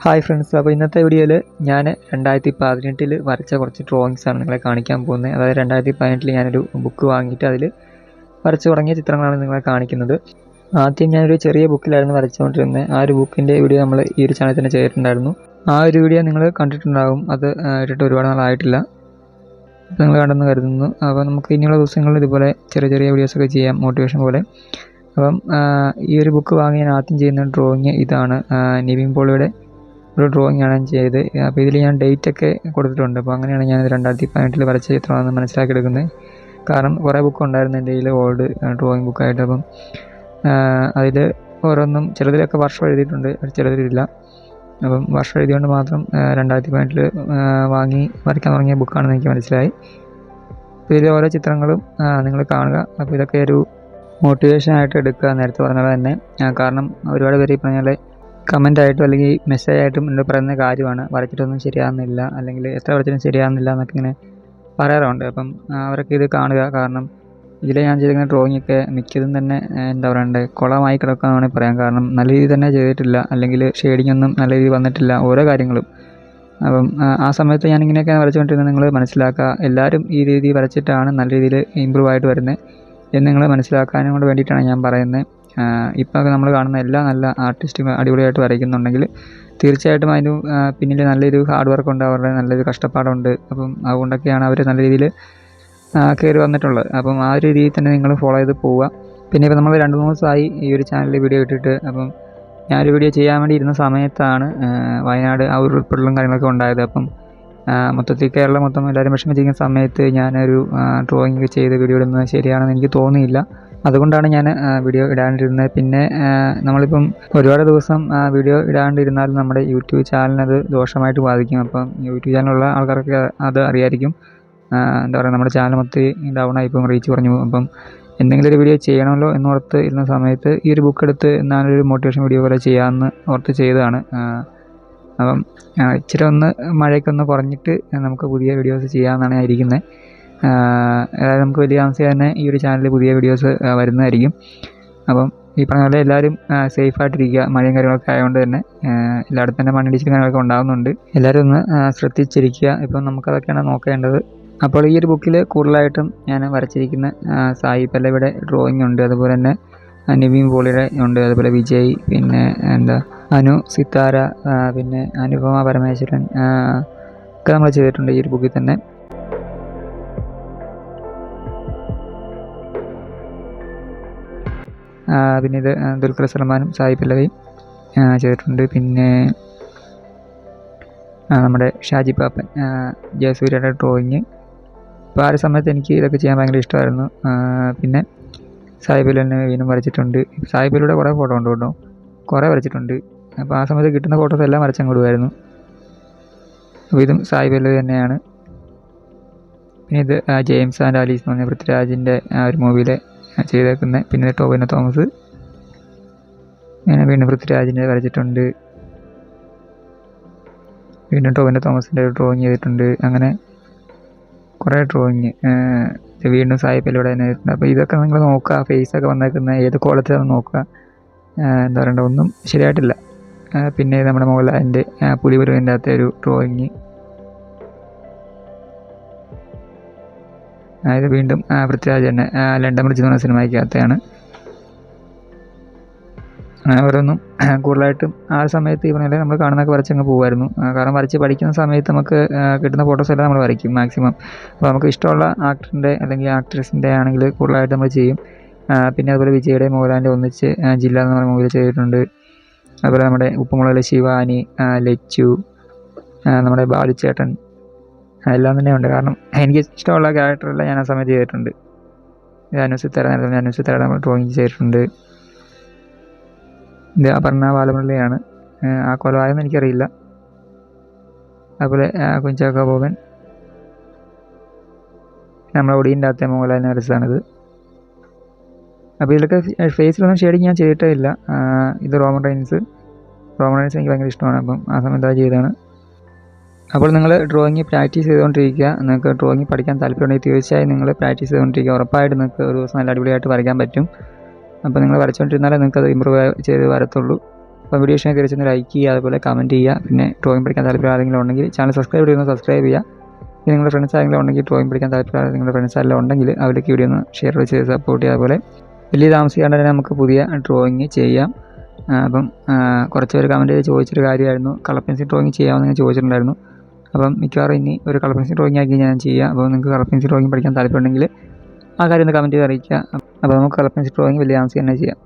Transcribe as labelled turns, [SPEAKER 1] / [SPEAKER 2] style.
[SPEAKER 1] Hi friends അപ്പോൾ ഇന്നത്തെ വീഡിയോയിൽ ഞാൻ രണ്ടായിരത്തി പതിനെട്ടിൽ വരച്ച കുറച്ച് ഡ്രോയിങ്സ് ആണ് നിങ്ങളെ കാണിക്കാൻ പോകുന്നത്. അതായത് രണ്ടായിരത്തി പതിനെട്ടിൽ ഞാനൊരു ബുക്ക് വാങ്ങിയിട്ട് അതിൽ വരച്ചു തുടങ്ങിയ ചിത്രങ്ങളാണ് നിങ്ങളെ കാണിക്കുന്നത്. ആദ്യം ഞാനൊരു ചെറിയ ബുക്കിലായിരുന്നു വരച്ചുകൊണ്ടിരുന്നത്. ആ ഒരു ബുക്കിന്റെ വീഡിയോ നമ്മൾ ഈ ഒരു ചാനൽ തന്നെ ചെയ്തിട്ടുണ്ടായിരുന്നു. ആ ഒരു വീഡിയോ നിങ്ങൾ കണ്ടിട്ടുണ്ടാകും അത് ഇട്ടിട്ട് ഒരുപാട് നാളായിട്ടില്ല. നിങ്ങൾ കണ്ടെന്ന് കരുതുന്നു. അപ്പോൾ നമുക്ക് ഇനിയുള്ള ദിവസങ്ങളിൽ ഇതുപോലെ ചെറിയ ചെറിയ വീഡിയോസൊക്കെ ചെയ്യാം. മോട്ടിവേഷൻ പോലെ. അപ്പം ഈ ഒരു ബുക്ക് വാങ്ങി ഞാൻ ആദ്യം ചെയ്യുന്ന ഡ്രോയിങ് ഇതാണ് നിവിൻ പോളിയുടെ ഒരു ഡ്രോയിങ് ആണ് ഞാൻ ചെയ്തത്. അപ്പോൾ ഇതിൽ ഞാൻ ഡേറ്റ് ഒക്കെ കൊടുത്തിട്ടുണ്ട്. അപ്പോൾ അങ്ങനെയാണ് ഞാൻ രണ്ടായിരത്തി പതിനെട്ടിൽ വരച്ച ചിത്രമാണെന്ന് മനസ്സിലാക്കിയെടുക്കുന്നത്. കാരണം കുറേ ബുക്ക് ഉണ്ടായിരുന്നു എന്റെ കയ്യിൽ ഓൾഡ് ഡ്രോയിങ് ബുക്കായിട്ട് അപ്പം അതിൽ ഓരോന്നും ചിലതിലൊക്കെ വർഷം എഴുതിയിട്ടുണ്ട് ചിലതിലില്ല. അപ്പം വർഷം എഴുതിയോണ്ട് മാത്രം രണ്ടായിരത്തി പതിനെട്ടിൽ വാങ്ങി വരയ്ക്കാൻ തുടങ്ങിയ ബുക്കാണെന്ന് എനിക്ക് മനസ്സിലായി. അപ്പോൾ ഇതിലെ ഓരോ ചിത്രങ്ങളും നിങ്ങൾ കാണുക. അപ്പോൾ ഇതൊക്കെ ഒരു മോട്ടിവേഷൻ ആയിട്ട് എടുക്കുക നേരത്തെ പറഞ്ഞ തന്നെ. കാരണം ഒരുപാട് പേര് ഈ പറഞ്ഞ പോലെ കമന്റ് ആയിട്ടും അല്ലെങ്കിൽ മെസ്സേജ് ആയിട്ടും എന്നോട് പറയുന്ന കാര്യമാണ്. വരച്ചിട്ടൊന്നും ശരിയാകുന്നില്ല അല്ലെങ്കിൽ എത്ര വരച്ചിട്ടും ശരിയാകുന്നില്ല എന്നൊക്കെ ഇങ്ങനെ പറയാറുണ്ട്. അപ്പം അവരൊക്കെ ഇത് കാണുക. കാരണം ഇതിൽ ഞാൻ ചെയ്തിരിക്കുന്ന ഡ്രോയിങ് ഒക്കെ മിക്കതും തന്നെ എന്താ പറയണ്ടേ കുളമായി കിടക്കുകയെന്ന് വേണമെങ്കിൽ പറയാം കാരണം. നല്ല രീതിയിൽ തന്നെ ചെയ്തിട്ടില്ല. അല്ലെങ്കിൽ ഷെയ്ഡിംഗ് ഒന്നും നല്ല രീതിയിൽ വന്നിട്ടില്ല. ഓരോ കാര്യങ്ങളും. അപ്പം ആ, ആ സമയത്ത് ഞാൻ ഇങ്ങനെയൊക്കെ വരച്ചുകൊണ്ടിരുന്നത്. നിങ്ങൾ മനസ്സിലാക്കുക. എല്ലാവരും ഈ രീതി വരച്ചിട്ടാണ് നല്ല രീതിയിൽ ഇമ്പ്രൂവ് ആയിട്ട് വരുന്നത് എന്ന് നിങ്ങൾ മനസ്സിലാക്കാനും കൂടെ വേണ്ടിയിട്ടാണ് ഞാൻ പറയുന്നത്. ഇപ്പോൾ നമ്മൾ കാണുന്ന എല്ലാ നല്ല ആർട്ടിസ്റ്റും അടിപൊളിയായിട്ട് വരയ്ക്കുന്നുണ്ടെങ്കിൽ തീർച്ചയായിട്ടും അതിന് പിന്നിൽ നല്ലൊരു ഹാർഡ് വർക്ക് ഉണ്ട് അവരുടെ നല്ലൊരു കഷ്ടപ്പാടുണ്ട്. അപ്പം അതുകൊണ്ടൊക്കെയാണ് അവർ നല്ല രീതിയിൽ കയറി വന്നിട്ടുള്ളത്. അപ്പം ആ ഒരു രീതിയിൽ തന്നെ നിങ്ങൾ ഫോളോ ചെയ്ത് പോവുക. പിന്നെ ഇപ്പോൾ നമ്മൾ രണ്ട് മൂന്ന് ദിവസമായി ഈ ഒരു ചാനലിൽ വീഡിയോ ഇട്ടിട്ട് അപ്പം ഞാനൊരു വീഡിയോ ചെയ്യാൻ വേണ്ടി ഇരുന്ന സമയത്താണ് വയനാട് ആ ഒരു ഉൾപ്പെടലും കാര്യങ്ങളൊക്കെ ഉണ്ടായത്. അപ്പം മൊത്തത്തിൽ കേരളം മൊത്തം എല്ലാവരും വിഷമിച്ചിരിക്കുന്ന സമയത്ത് ഞാനൊരു ഡ്രോയിങ് ചെയ്ത് വീഡിയോ ഇടുന്നത് ശരിയാണെന്ന് എനിക്ക് തോന്നിയില്ല. അതുകൊണ്ടാണ് ഞാൻ വീഡിയോ ഇടാണ്ടിരുന്നത്. പിന്നെ നമ്മളിപ്പം ഒരുപാട് ദിവസം വീഡിയോ ഇടാണ്ടിരുന്നാൽ നമ്മുടെ യൂട്യൂബ് ചാനലിനത് ദോഷമായിട്ട് ബാധിക്കും. അപ്പം യൂട്യൂബ് ചാനലുള്ള ആൾക്കാർക്ക് അത് അറിയായിരിക്കും. എന്താ പറയുക നമ്മുടെ ചാനൽ മൊത്തം ഡൗൺ ആയിപ്പം റീച്ച് കുറഞ്ഞു പോകും. അപ്പം എന്തെങ്കിലും ഒരു വീഡിയോ ചെയ്യണമല്ലോ എന്ന് ഓർത്ത് ഇരുന്ന സമയത്ത് ഈ ഒരു ബുക്ക് എടുത്ത് എന്നാലൊരു മോട്ടിവേഷൻ വീഡിയോ പോലെ ചെയ്യാമെന്ന് ഓർത്ത് ചെയ്തതാണ്. അപ്പം ഇച്ചിരി ഒന്ന് മഴയൊക്കെ ഒന്ന് കുറഞ്ഞിട്ട് നമുക്ക് പുതിയ വീഡിയോസ് ചെയ്യാമെന്നാണ് ഞാൻ ഇരിക്കുന്നത്. അതായത് നമുക്ക് വലിയ താമസിയാതെ തന്നെ ഈ ഒരു ചാനലിൽ പുതിയ വീഡിയോസ് വരുന്നതായിരിക്കും. അപ്പം ഈ പറഞ്ഞ പോലെ എല്ലാവരും സേഫ് ആയിട്ടിരിക്കുക. മഴയും കാര്യങ്ങളൊക്കെ ആയതുകൊണ്ട് തന്നെ എല്ലായിടത്തും തന്നെ മണ്ണിടിച്ചിലും കാര്യങ്ങളൊക്കെ ഉണ്ടാകുന്നുണ്ട് എല്ലാവരും ഒന്ന് ശ്രദ്ധിച്ചിരിക്കുക. ഇപ്പം നമുക്കതൊക്കെയാണ് നോക്കേണ്ടത്. അപ്പോൾ ഈ ഒരു ബുക്കിൽ കൂടുതലായിട്ടും ഞാൻ വരച്ചിരിക്കുന്ന സായി പല്ലവിയുടെ ഡ്രോയിങ് ഉണ്ട്. അതുപോലെ തന്നെ നിവീൻ പോളിയുടെ ഉണ്ട്. അതുപോലെ വിജയ് പിന്നെ എന്താ അനു സിത്താര പിന്നെ അനുപമ പരമേശ്വരൻ ഒക്കെ നമ്മൾ ചെയ്തിട്ടുണ്ട് ഈ ഒരു ബുക്കിൽ തന്നെ. പിന്നെ ഇത് ദുൽഖർ സൽമാനും സായി പല്ലവിയും ചെയ്തിട്ടുണ്ട്. പിന്നെ നമ്മുടെ ഷാജി പാപ്പൻ ജയസൂര്യയുടെ ഡ്രോയിങ്. അപ്പോൾ ആ ഒരു സമയത്ത് എനിക്ക് ഇതൊക്കെ ചെയ്യാൻ ഭയങ്കര ഇഷ്ടമായിരുന്നു. പിന്നെ സായിബിലിനെ വീണ്ടും വരച്ചിട്ടുണ്ട്. സായിബിലൂടെ കുറേ ഫോട്ടോ ഉണ്ട് കേട്ടോ. കുറേ വരച്ചിട്ടുണ്ട്. അപ്പോൾ ആ സമയത്ത് കിട്ടുന്ന ഫോട്ടോസ് എല്ലാം വരച്ചങ്ങ് വിടുമായിരുന്നു അപ്പോൾ ഇതും സായിബിൽ തന്നെയാണ്. പിന്നെ ഇത് ജെയിംസ് ആൻഡ് ആലീസ് എന്ന് പറഞ്ഞ പൃഥ്വിരാജിന്റെ ആ ഒരു മൂവിയിൽ ചെയ്തേക്കുന്നത് പിന്നെ ടോവിനോ തോമസ്. അങ്ങനെ വീണ്ടും പൃഥ്വിരാജിന്റെ വരച്ചിട്ടുണ്ട്. വീണ്ടും ടോവിനോ തോമസിന്റെ ഡ്രോയിങ് ചെയ്തിട്ടുണ്ട്. അങ്ങനെ കുറേ ഡ്രോയിങ് വീണ്ടും സായിപ്പിലൂടെ തന്നെ അപ്പോൾ ഇതൊക്കെ നിങ്ങൾ നോക്കുക ഫേസൊക്കെ വന്നേക്കുന്ന ഏത് കോളത്തിലാണെന്ന് നോക്കുക. എന്താ പറയണ്ട ഒന്നും ശരിയായിട്ടില്ല. പിന്നെ നമ്മുടെ മോഹൻലാലിന്റെ പുലിപുരുവിന്റെ അകത്തെ ഒരു ഡ്രോയിങ് ഇത് വീണ്ടും പൃഥ്വിരാജ് തന്നെ ലണ്ടൻ ബ്രിഡ്ജ് എന്ന് പറഞ്ഞ സിനിമയ്ക്കകത്തെയാണ് ഓരോന്നും കൂടുതലായിട്ടും ആ സമയത്ത് ഈ പറഞ്ഞാൽ നമ്മൾ കാണുന്നതൊക്കെ വരച്ചങ്ങ് പോകുമായിരുന്നു. കാരണം വരച്ച് പഠിക്കുന്ന സമയത്ത് നമുക്ക് കിട്ടുന്ന ഫോട്ടോസ് എല്ലാം നമ്മൾ വരയ്ക്കും മാക്സിമം അപ്പോൾ നമുക്ക് ഇഷ്ടമുള്ള ആക്ടറിന്റെ അല്ലെങ്കിൽ ആക്ട്രസിന്റെ ആണെങ്കിൽ കൂടുതലായിട്ട് നമ്മൾ ചെയ്യും. പിന്നെ അതുപോലെ വിജയുടെ മോഹൻലാലിന്റെ ഒന്നിച്ച് ജില്ല എന്ന് പറഞ്ഞ മൂവിയിൽ ചെയ്തിട്ടുണ്ട്. അതുപോലെ നമ്മുടെ ഉപ്പുമുളകിലെ ശിവാനി ലച്ചു നമ്മുടെ ബാലുച്ചേട്ടൻ ആ, എല്ലാം തന്നെ ഉണ്ട്. കാരണം എനിക്ക് ഇഷ്ടമുള്ള ക്യാരക്ടറെല്ലാം ഞാൻ ആ സമയത്ത് ചെയ്തിട്ടുണ്ട്. അനുസരിച്ച് അനുസിത്തര നേരത്തെ അനുസിത്തര നമ്മൾ ഡ്രോയിങ് ചെയ്തിട്ടുണ്ട്. ഇത് അപർണ ബാലമുരളിയാണ്. ആ, കൊലപാതകം എനിക്കറിയില്ല. അതുപോലെ കുഞ്ചാക്ക ബോബൻ. നമ്മുടെ ഒടിയന്റെ അത്തേ മോഹൻലാലിന്റെ വരച്ചതാണിത് അപ്പോൾ ഇതിലൊക്കെ ഫേസിലൊന്നും ഷെയ്ഡിങ് ഞാൻ ചെയ്തിട്ടേ ഇല്ല. ഇത് റോമൻ റൈൻസ് റോമൻ റൈൻസ് എനിക്ക് ഭയങ്കര ഇഷ്ടമാണ്. അപ്പം ആ സമയത്ത് അത് ചെയ്തതാണ്. അപ്പോൾ നിങ്ങൾ ഡ്രോയിങ് പ്രാക്ടീസ് ചെയ്തുകൊണ്ടിരിക്കുക. നിങ്ങൾക്ക് ഡ്രോയിങ് പഠിക്കാൻ താല്പര്യമുണ്ടെങ്കിൽ തീർച്ചയായും നിങ്ങൾ പ്രാക്ടീസ് ചെയ്തുകൊണ്ടിരിക്കുക. ഉറപ്പായിട്ട് നിങ്ങൾക്ക് ഒരു ദിവസം നല്ല അടിപൊളിയായിട്ട് വരയ്ക്കാൻ പറ്റും. അപ്പോൾ നിങ്ങൾ വരച്ചുകൊണ്ടിരുന്നാലേ നിങ്ങൾക്ക് അത് ഇമ്പ്രൂവ് ചെയ്ത് വരത്തുള്ളൂ. അപ്പോൾ വീഡിയോ ഇഷ്ടമായി തീർച്ചയായും ലൈക്ക് ചെയ്യുക അതുപോലെ കമന്റ് ചെയ്യുക. പിന്നെ ഡ്രോയിങ് പഠിക്കാൻ താല്പര്യം ആരെങ്കിലും ഉണ്ടെങ്കിൽ ചാനൽ സബ്സ്ക്രൈബ് ചെയ്യുന്ന സബ്സ്ക്രൈബ് ചെയ്യുക. ഇനി നിങ്ങളുടെ ഫ്രണ്ട്സ് ആരെങ്കിലും ഉണ്ടെങ്കിൽ ഡ്രോയിങ് പഠിക്കാൻ താല്പര്യം നിങ്ങളുടെ ഫ്രണ്ട്സ് ആരെങ്കിലും ഉണ്ടെങ്കിൽ അവർക്ക് വീഡിയോ ഒന്ന് ഷെയർ ചെയ്ത് സപ്പോർട്ട് ചെയ്യുക. അതുപോലെ വലിയ താമസിക്കാണ്ട് തന്നെ നമുക്ക് പുതിയ ഡ്രോയിങ് ചെയ്യാം. അപ്പം കുറച്ച് പേര് കമന്റ് ചെയ്ത് ചോദിച്ചൊരു കാര്യമായിരുന്നു. കളർ പെൻസിൽ ഡ്രോയിങ് ചെയ്യാമെന്ന് ഞാൻ ചോദിച്ചിട്ടുണ്ടായിരുന്നു. അപ്പം മിക്കവാറും ഇനി ഒരു കളർ പെൻസിൽ ഡ്രോയിങ് ആക്കി ഞാൻ ചെയ്യുക അപ്പോൾ നിങ്ങൾക്ക് കളർ പെൻസിൽ ഡ്രോയിങ് പഠിക്കാൻ താല്പര്യമുണ്ടെങ്കിൽ ആ കാര്യം ഒന്ന് കമന്റ് ചെയ്ത് അറിയിക്കുക. അപ്പോൾ നമുക്ക് കളർ പെൻസിൽ ഡ്രോയിങ് വലിയ താമസിക്കാൻ തന്നെ ചെയ്യാം.